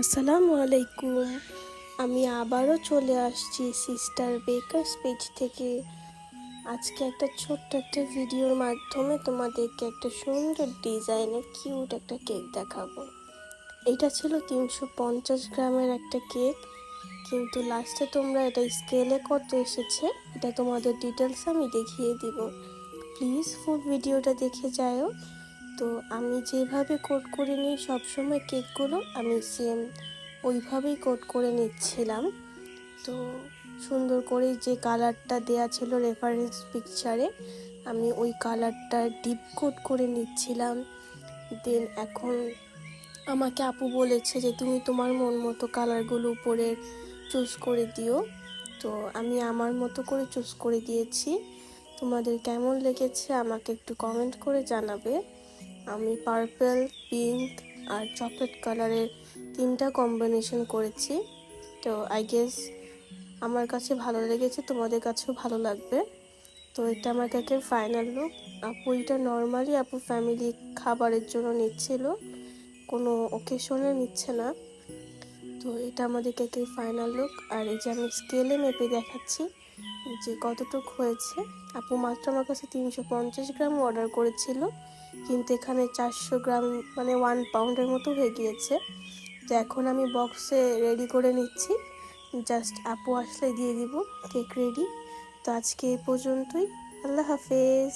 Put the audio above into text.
আসসালামু আলাইকুম। আমি আবারও চলে আসছি সিস্টার বেকার্স পেজ থেকে। আজকে একটা ছোট্ট একটা ভিডিওর মাধ্যমে তোমাদেরকে একটা সুন্দর ডিজাইনের কিউট একটা কেক দেখাবো। এটা ছিল তিনশো পঞ্চাশ গ্রামের একটা কেক। কিন্তু লাস্টে তোমরা এটা স্কেলে কত এসেছে, এটা তোমাদের ডিটেলস আমি দেখিয়ে দিব। প্লিজ ফুল ভিডিওটা দেখে যাও তো আমি যেভাবে কোট করে নিই সবসময় কেকগুলো আমি সেম ওইভাবেই কোট করে নিচ্ছিলাম। তো সুন্দর করে যে কালারটা দেয়া ছিল রেফারেন্স পিকচারে আমি ওই কালারটা ডিপ কোট করে নিচ্ছিলাম। দেন এখন আমাকে আপু বলেছে যে, তুমি তোমার মন মতো কালারগুলো উপরে চুজ করে দিও। তো আমি আমার মতো করে চুজ করে দিয়েছি। তোমাদের কেমন লেগেছে আমাকে একটু কমেন্ট করে জানাবে। আমি পার্পল পিঙ্ক আর চকলেট কালারের তিনটা কম্বিনেশন করেছি। তো আই গেস আমার কাছে ভালো লেগেছে, তোমাদের কাছেও ভালো লাগবে। তো এটা আমার কেকের ফাইনাল লুক আপু এটা নর্মালি আপু ফ্যামিলি খাবারের জন্য নিচ্ছিল, কোনো ওকেশনে নিচ্ছে না। তো এটা আমাদের কেকের ফাইনাল লুক আর এই যে আমি স্কেলে মেপে দেখাচ্ছি যে কতটুক হয়েছে, আপু মাত্র আমার কাছে তিনশো পঞ্চাশ গ্রাম অর্ডার করেছিল, কিন্তু এখানে চারশো গ্রাম মানে ওয়ান পাউন্ডের মতো হয়ে গিয়েছে। তো এখন আমি বক্সে রেডি করে নিচ্ছি জাস্ট আপু আসলে দিয়ে দিব কেক রেডি তো আজকে এই পর্যন্তই, আল্লাহ হাফেজ।